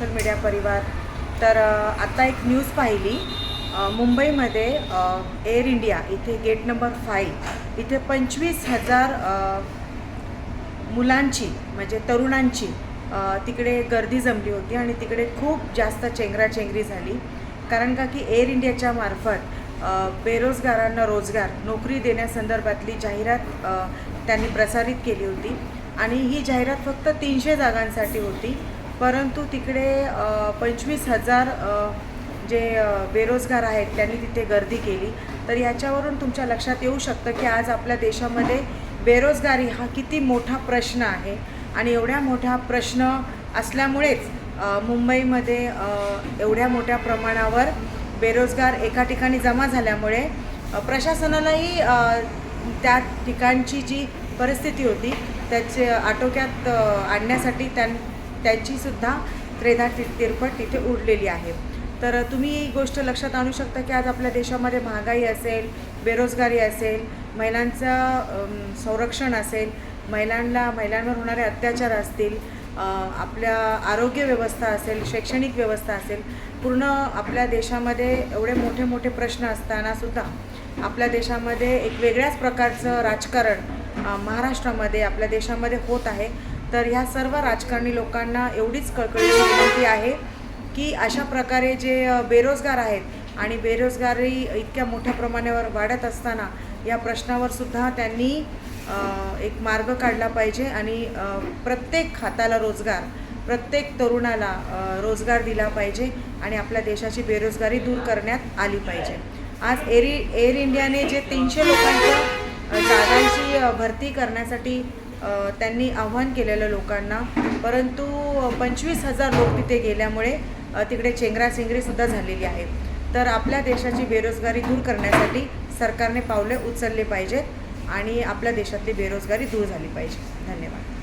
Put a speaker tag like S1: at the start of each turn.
S1: Social media परिवार. तर आता आत्ता एक न्यूज पाहिली. मुंबईमध्ये एअर इंडिया इथे गेट नंबर फाईव्ह इथे पंचवीस हजार मुलांची म्हणजे तरुणांची तिकडे गर्दी जमली होती आणि तिकडे खूप जास्त चेंगराचेंगरी झाली. कारण का की एअर इंडियाच्या मार्फत बेरोजगारांना रोजगार नोकरी देण्यासंदर्भातली जाहिरात त्यांनी प्रसारित केली होती. आणि ही जाहिरात फक्त तीनशे जागांसाठी होती. परंतु तिकडे पंचवीस हजार जे बेरोजगार आहेत त्यांनी तिथे गर्दी केली. तर याच्यावरून तुमच्या लक्षात येऊ शकतं की आज आपल्या देशामध्ये बेरोजगारी हा किती मोठा प्रश्न आहे. आणि एवढ्या मोठा प्रश्न असल्यामुळेच मुंबईमध्ये एवढ्या मोठ्या प्रमाणावर बेरोजगार एका ठिकाणी जमा झाल्यामुळे प्रशासनालाही त्या ठिकाणची जी परिस्थिती होती त्याचे आटोक्यात आणण्यासाठी त्यां त्यांचीसुद्धा त्रेधा ति तिरपट तिथे उडलेली आहे. तर तुम्ही ही गोष्ट लक्षात आणू शकता की आज आपल्या देशामध्ये महागाई असेल बेरोजगारी असेल महिलांचं संरक्षण असेल महिलांना महिलांवर होणारे अत्याचार असतील आपल्या आरोग्य व्यवस्था असेल शैक्षणिक व्यवस्था असेल पूर्ण आपल्या देशामध्ये एवढे मोठे मोठे प्रश्न असतानासुद्धा आपल्या देशामध्ये एक वेगळ्याच प्रकारचं राजकारण महाराष्ट्रामध्ये आपल्या देशामध्ये होत आहे. तर ह्या सर्व राजकारणी लोकांना एवढीच कळकळीची विनंती आहे की अशा प्रकारे जे बेरोजगार आहेत आणि बेरोजगारी इतक्या मोठ्या प्रमाणावर वाढत असताना या प्रश्नावर सुद्धा त्यांनी एक मार्ग काढला पाहिजे आणि प्रत्येक हाताला रोजगार प्रत्येक तरुणाला रोजगार दिला पाहिजे आणि आपल्या देशाची बेरोजगारी दूर करण्यात आली पाहिजे. आज एरी एअर इंडियाने जे तीनशे लोकांच्या जागांची भरती करण्यासाठी त्यांनी आव्हान केलेलं लोकांना. परंतु पंचवीस हजार लोक तिथे गेल्यामुळे तिकडे चेंगराचेंगरीसुद्धा झालेली आहे. तर आपल्या देशाची बेरोजगारी दूर करण्यासाठी सरकारने पावले उचलले पाहिजेत आणि आपल्या देशातली बेरोजगारी दूर झाली पाहिजे. धन्यवाद.